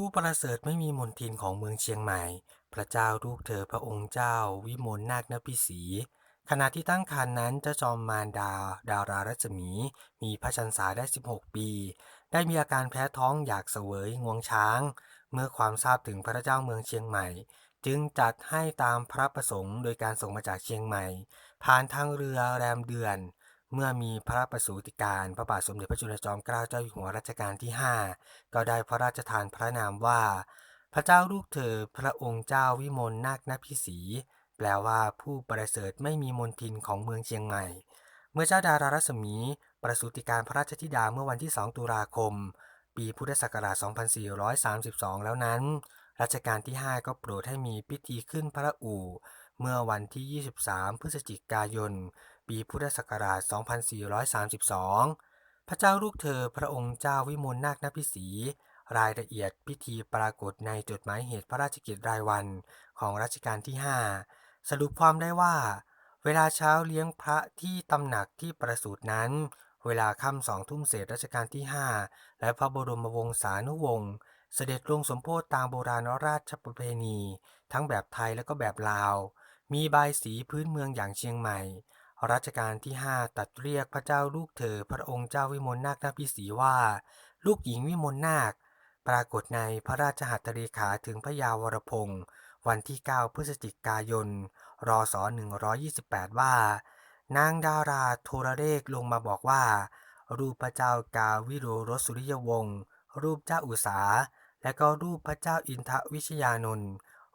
ผู้ประเสริฐไม่มีมนทินของเมืองเชียงใหม่ พระเจ้าลูกเธอพระองค์เจ้า วิมลนาคนพิสีขณะที่ตั้งครรภ์นั้นเจ้าจอมมารดา ดารารัศมี มีพระชันษาได้ 16 ปี ได้มีอาการแพ้ท้องอยากเสวยงวงช้าง เมื่อความทราบถึงพระเจ้าเมืองเชียงใหม่ จึงจัดให้ตามพระประสงค์โดยการส่งมาจากเชียงใหม่ ผ่านทางเรือแรมเดือน เมื่อมีพระประสูติการพระบาทสมเด็จพระจุลจอมเกล้าเจ้าอยู่หัวรัชกาลที่ 5 ก็ได้พระราชทานพระนามว่า พระเจ้าลูกเธอพระองค์เจ้าวิมลนาคนพิสีแปลว่าผู้ประเสริฐไม่มีมนทินของเมืองเชียงใหม่ เมื่อเจ้าดารารัศมี ประสูติการพระราชธิดาเมื่อวันที่ 2 ตุลาคม ปีพุทธศักราช 2432 แล้วนั้นรัชกาลที่ 5 ก็โปรดให้มีพิธีขึ้นพระอู่ เมื่อวันที่ 23 พฤศจิกายน ปีพุทธศักราช 2432 พระเจ้าลูกเธอพระองค์เจ้าวิมลนาคนพิสีรายละเอียดพิธีปรากฏในจดหมายเหตุพระราชกิจรายวันของรัชกาลที่ 5 สรุปความได้ว่า เวลาเช้าเลี้ยงพระที่ตำหนักที่ประสูตินั้น เวลาค่ำสองทุ่มเศษรัชกาลที่ 5 และพระบรมวงศานุวงศ์เสด็จลงสมโพธิตามโบราณราชประเพณี ทั้งแบบไทยและก็แบบลาว มีบายสีพื้นเมืองอย่างเชียงใหม่ รัชกาลที่ 5 ตัดเรียกพระเจ้าลูกเธอ พระองค์เจ้าวิมลนาคนพิสีว่า ลูกหญิงวิมลนาค ปรากฏในพระราชหัตถเลขาถึงพระยาวรพงศ์วันที่ 9 พฤศจิกายน รศ 128 ว่า นางดาราโทรเลขลงมาบอกว่า รูปพระเจ้ากาวิโรรสสุริยวงศ์รูปเจ้าอุษาและก็รูปพระเจ้าอินทวิชยานนท์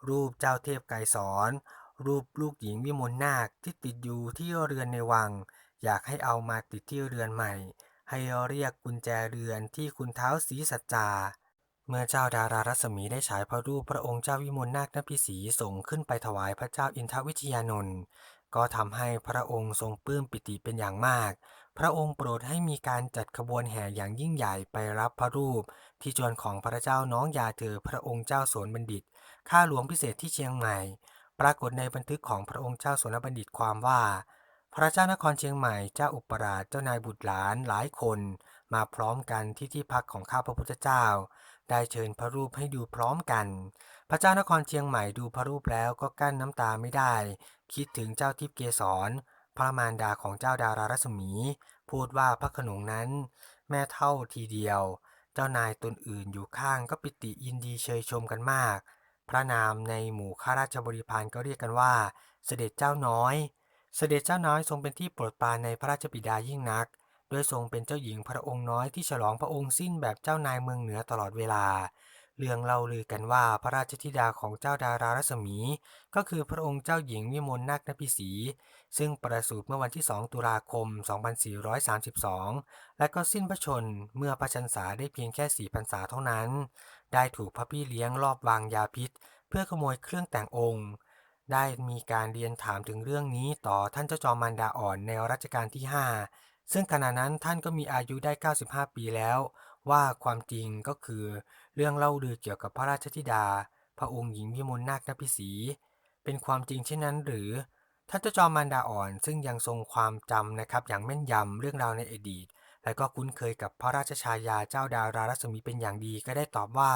รูปเจ้าเทพไกรสอน รูปลูกหญิงวิมลนาคที่ติดอยู่ที่เรือนในวัง อยากให้เอามาติดที่เรือนใหม่ ให้เรียกกุญแจเรือนที่คุณเท้าศรีสัจจา เมื่อเจ้าดารารัศมีได้ฉายพระรูปพระองค์เจ้าวิมลนาคนพิสีส่งขึ้นไปถวายพระเจ้าอินทวิชยานนท์ก็ทำให้พระองค์ทรงปลื้มปิติเป็นอย่างมาก พระองค์โปรดให้มีการจัดขบวนแห่อย่างยิ่งใหญ่ไปรับพระรูป ที่จวนของพระเจ้าน้องยาเธอพระองค์เจ้าสวนบัณฑิต ข้าหลวงพิเศษที่เชียงใหม่ ปรากฏในบันทึกของพระองค์เจ้าสวนบัณฑิตความว่า พระเจ้านครเชียงใหม่เจ้าอุปราชเจ้านายบุตรหลานหลายคน มาพร้อมกันที่ที่พักของข้าพระพุทธเจ้า ได้เชิญพระรูปให้ดูพร้อมกัน พระเจ้านครเชียงใหม่ดูพระรูปแล้วก็กั้นน้ำตาไม่ได้ คิดถึงเจ้าทิพย์เกสรพระมารดาของเจ้าดารารัศมี พูดว่าพระขนงนั้น แม่เท่าทีเดียว เจ้านายตนอื่นอยู่ข้างก็ปิติยินดีเชยชมกันมาก ระนามในหมู่ข้าราชบริพารก็เรียกกันว่า เสด็จเจ้าน้อย เสด็จเจ้าน้อยทรงเป็นที่โปรดปรานในพระราชบิดายิ่งนัก โดยทรงเป็นเจ้าหญิงพระองค์น้อยที่ฉลองพระองค์สิ้นแบบเจ้านายเมืองเหนือตลอดเวลา เรื่องเล่าลือกันว่าพระราชธิดาของเจ้าดารารัศมี ก็คือพระองค์เจ้าหญิงวิมลนาคนพิสีซึ่งประสูติเมื่อวันที่ 2 ตุลาคม 2432 และก็สิ้นพระชนเมื่อพระชันษาได้เพียงแค่4พรรษาเท่านั้น ได้ถูกพระพี่เลี้ยงลอบวางยาพิษ เพื่อขโมยเครื่องแต่งองค์ ได้มีการเรียนถามถึงเรื่องนี้ต่อท่านเจ้าจอมมารดาอ่อนในรัชกาลที่ 5 ซึ่งขณะนั้นท่านก็มีอายุได้ 95 ปีแล้ว ว่าความจริงก็คือเรื่องเล่าลือเกี่ยวกับพระราชธิดา พระองค์หญิงวิมลนาคนพิสีเป็นความจริงเช่นนั้นหรือท่านเจ้าจอมมารดาอ่อนซึ่งยังทรงความจำนะครับอย่างแม่นยำเรื่องราวในอดีต และก็คุ้นเคยกับพระราชชายาเจ้าดารารัศมีเป็นอย่างดีก็ได้ตอบว่า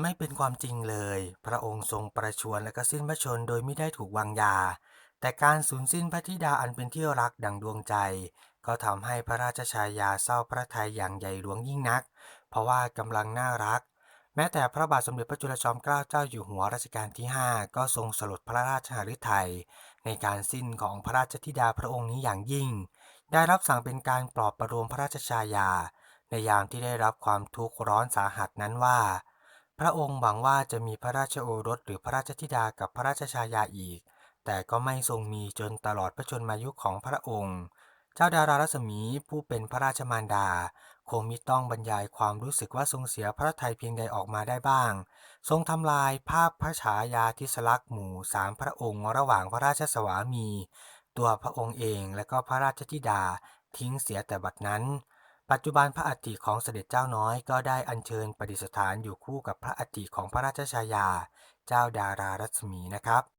ไม่เป็นความจริงเลย พระองค์ทรงประชวรและก็สิ้นพระชนโดยไม่ได้ถูกวางยา แต่การสูญสิ้นพระธิดาอันเป็นที่รักดังดวงใจ ก็ทำให้พระราชชายาเศร้าพระทัยอย่างใหญ่หลวงยิ่งนัก เพราะว่ากำลังน่ารัก แม้แต่พระบาทสมเด็จพระจุลจอมเกล้าเจ้าอยู่หัวรัชกาลที่ 5 ก็ทรงสลดพระราชหฤทัยในการสิ้นของพระราชธิดาพระองค์นี้อย่างยิ่ง ได้รับสั่งเป็นการปลอบประโลมพระราชชายา ในยามที่ได้รับความทุกข์ร้อนสาหัสนั้นว่า พระองค์หวังว่าจะมีพระราชโอรสหรือพระราชธิดากับพระราชชายาอีก แต่ก็ไม่ทรงมีจนตลอดพระชนมายุของพระองค์ เจ้าดารารัศมีผู้เป็นพระราชมารดา คงมิต้องบรรยายความรู้สึกว่าทรงเสียพระทัยเพียงใดออกมาได้บ้าง ทรงทำลายภาพพระฉายาทิสลักษณ์หมู่สามพระองค์ระหว่างพระราชสวามี ตัวพระองค์เองและก็พระราชธิดาทิ้งเสียแต่บัดนั้น ปัจจุบันพระอัฐิของเสด็จเจ้าน้อยก็ได้อัญเชิญประดิษฐานอยู่คู่กับพระอัฐิของพระราชชายา เจ้าดารารัศมีนะครับ